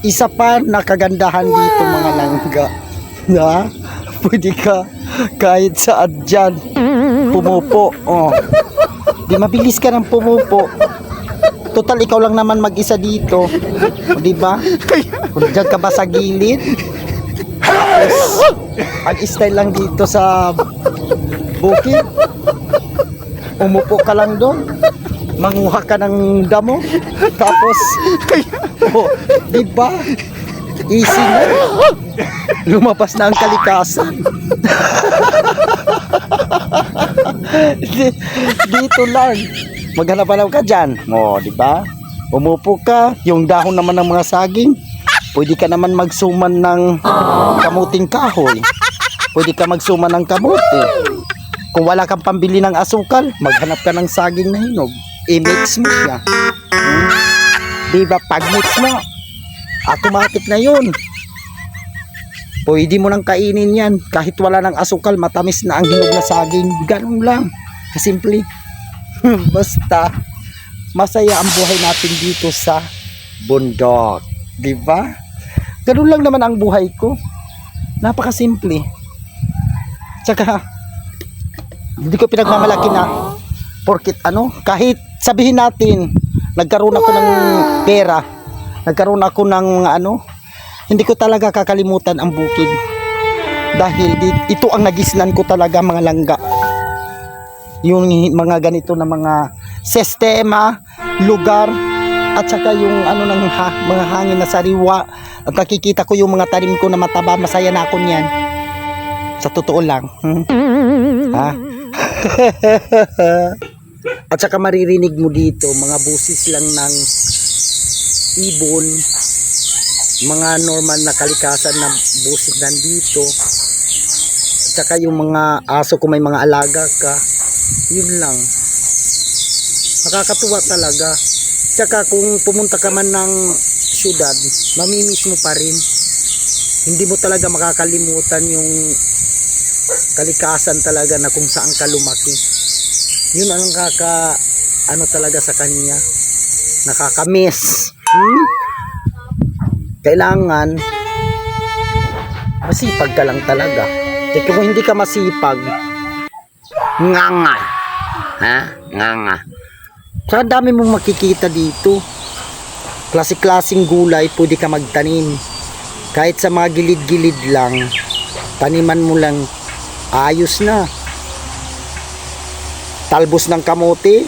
isa pa na kagandahan dito mga langga. Na? Pwede ka kahit saan dyan. Pumupo oh. di mabilis ka ng pumupo. Total ikaw lang naman mag-isa dito. Di ba? Kung dyan ka ba sa gilid? Ang style lang dito sa bukid. Umupo ka lang doon manguha ka ng damo? Tapos oh, di ba? Easy na. Lumabas na ang kalikasan. Di- dito lang. Maghanap-hanap ka dyan. Oh, di ba? Umupo ka. Yung dahon naman ng mga saging. Pwede ka naman magsuman ng kamuting kahoy. Pwede ka magsuman ng kamuti kung wala kang pambili ng asukal maghanap ka ng saging na hinog i-mix mo siya. Hmm? di ba pag mix mo? Automatic na yun. Pwede mo nang kainin yan. Kahit wala ng asukal matamis na ang hinog na saging. Ganun lang. Kasimple. Basta masaya ang buhay natin dito sa bundok. Di ba? Ganun lang naman ang buhay ko. Napakasimple. Tsaka hindi ko pinagmamalaki na porkit ano kahit sabihin natin nagkaroon ako ng pera nagkaroon ako ng ano hindi ko talaga kakalimutan ang bukid. Dahil di- ito ang nagisnan ko talaga mga langga. Yung mga ganito na mga sistema lugar at saka yung ano ng ha, mga hangin na sariwa. At nakikita ko yung mga tanim ko na mataba masaya na ako niyan. Sa totoo lang hmm? ha at saka maririnig mo dito mga busis lang ng ibon mga normal na kalikasan na busis nandito. At saka yung mga aso kung may mga alaga ka yun lang. Nakakatuwa talaga. Tsaka kung pumunta ka man ng syudad mamimiss mo pa rin. Hindi mo talaga makakalimutan yung kalikasan talaga na kung saan ka lumaki yun ang kaka ano talaga sa kanya. Nakakamiss. Hmm? kailangan masipag ka lang talaga. Kasi kung hindi ka masipag nga nga ha? Nga nga sa dami mong makikita dito klase-klaseng gulay pwede ka magtanim. Kahit sa mga gilid-gilid lang taniman mo lang ayos na talbos ng kamote.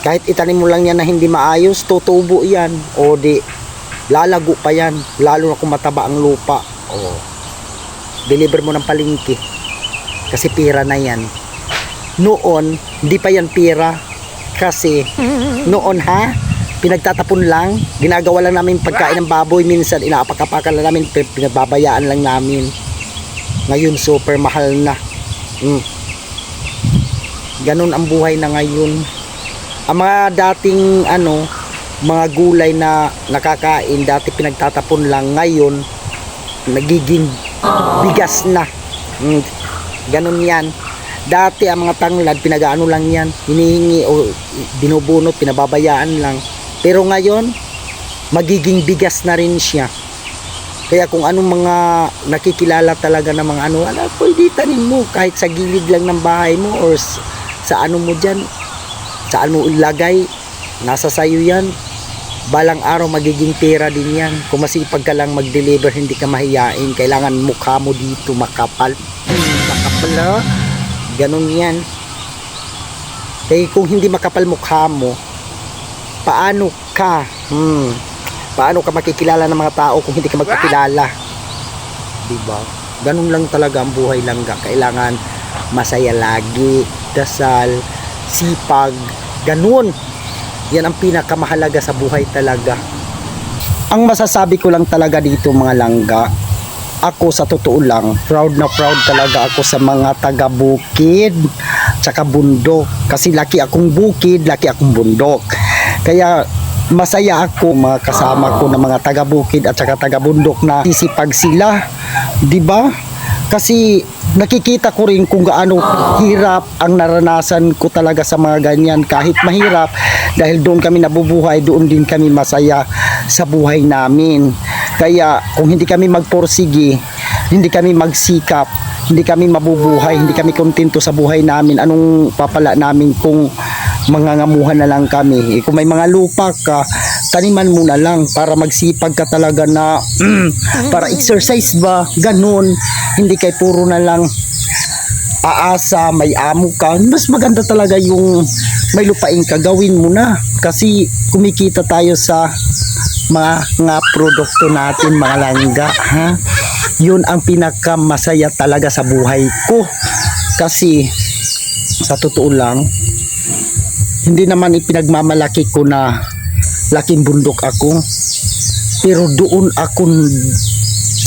Kahit itanim mo lang yan na hindi maayos tutubo yan. O di lalago pa yan. Lalo na kung mataba ang lupa. O deliver mo ng palingki kasi pira na yan. Noon hindi pa yan pira. Kasi noon ha? Pinagtatapon lang. Ginagawa lang namin pagkain ng baboy. Minsan inaapak-apakan lang namin. Pin- pinababayaan lang namin. Ngayon super mahal na. Mm. Ganun ang buhay na ngayon. Ang mga dating ano mga gulay na nakakain dati pinagtatapon lang ngayon nagiging bigas na. Mm. ganun yan. Dati ang mga tanglad pinagaano lang yan hinihingi o binubunot pinababayaan lang. Pero ngayon magiging bigas na rin siya. Kaya kung anong mga nakikilala talaga ng mga ano, ala, pwede tanim mo kahit sa gilid lang ng bahay mo or sa ano mo dyan, saan mo ilagay, nasa sayo yan. Balang araw magiging pera din yan. Kung masipag ka lang mag-deliver, hindi ka mahiyain. Kailangan mukha mo dito makapal. Makapal ha? Ganun yan. Kaya kung hindi makapal mukha mo, paano ka? Hmm, paano ka makikilala ng mga tao kung hindi ka magkakilala diba ganun lang talaga ang buhay langga kailangan masaya lagi dasal sipag ganun. Yan ang pinakamahalaga sa buhay talaga. Ang masasabi ko lang talaga dito mga langga ako sa totoo lang proud na proud talaga ako sa mga taga bukid tsaka bundok. Kasi laki akong bukid laki akong bundok. Kaya masaya ako mga kasama ko na mga taga bukid at saka taga bundok na sisipag sila 'di ba kasi nakikita ko rin kung gaano hirap ang naranasan ko talaga sa mga ganyan kahit mahirap dahil doon kami nabubuhay doon din kami masaya sa buhay namin Kaya kung hindi kami magporsige, hindi kami magsikap, hindi kami mabubuhay, hindi kami kontento sa buhay namin, anong papala namin kung mangangamuhan na lang kami. Eh, kung may mga lupa ka, taniman mo na lang para magsipag ka talaga na para exercise ba, ganun. Hindi kay puro na lang aasa, may amo ka, mas maganda talaga yung may lupain ka, gawin mo na. Kasi kumikita tayo sa mga produkto natin, mga langga. Ha? Yun ang pinakamasaya talaga sa buhay ko. Kasi sa totoo lang, hindi naman ipinagmamalaki ko na laking bundok ako. Pero doon ako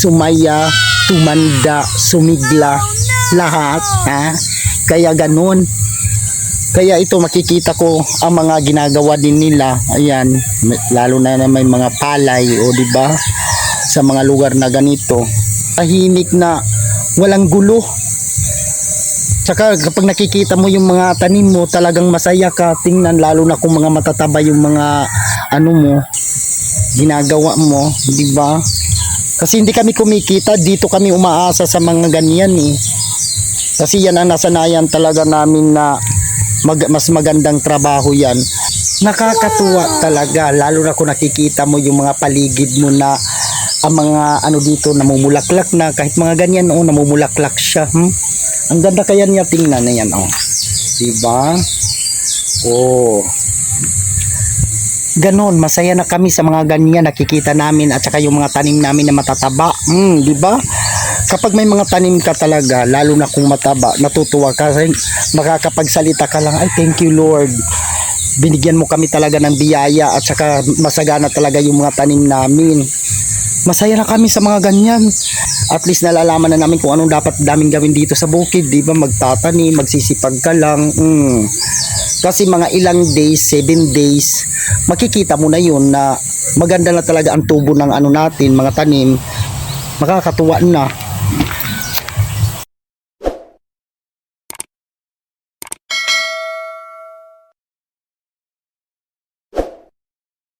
sumaya, tumanda, sumigla, lahat. Ha? Kaya ganun. Kaya ito makikita ko ang mga ginagawa din nila. Ayan, lalo na na may mga palay o di ba? Sa mga lugar na ganito. Tahimik na walang gulo. Tsaka kapag nakikita mo yung mga tanim mo, talagang masaya ka. Tingnan lalo na kung mga matataba yung mga ano mo, ginagawa mo, di ba? Kasi hindi kami kumikita, dito kami umaasa sa mga ganyan eh. Kasi yan ang nasanayan talaga namin na mag- mas magandang trabaho yan. Nakakatuwa talaga, lalo na kung nakikita mo yung mga paligid mo na ang mga ano dito namumulaklak na kahit mga ganyan oh namumulaklak siya hmm? ang ganda kaya niya tingnan na yan oh diba oh ganon masaya na kami sa mga ganyan nakikita namin at saka yung mga tanim namin na matataba. Hmm, di ba? Kapag may mga tanim ka talaga lalo na kung mataba natutuwa ka kasi makakapagsalita ka lang ay thank you Lord. Binigyan mo kami talaga ng biyaya at saka masagana talaga yung mga tanim namin. Masaya na kami sa mga ganyan. At least nalalaman na namin kung anong dapat daming gawin dito sa bukid di ba? Magtatanim magsisipag ka lang. Mm. Kasi mga ilang days 7 days makikita mo na yun na maganda na talaga ang tubo ng ano natin mga tanim. Makakatuwa na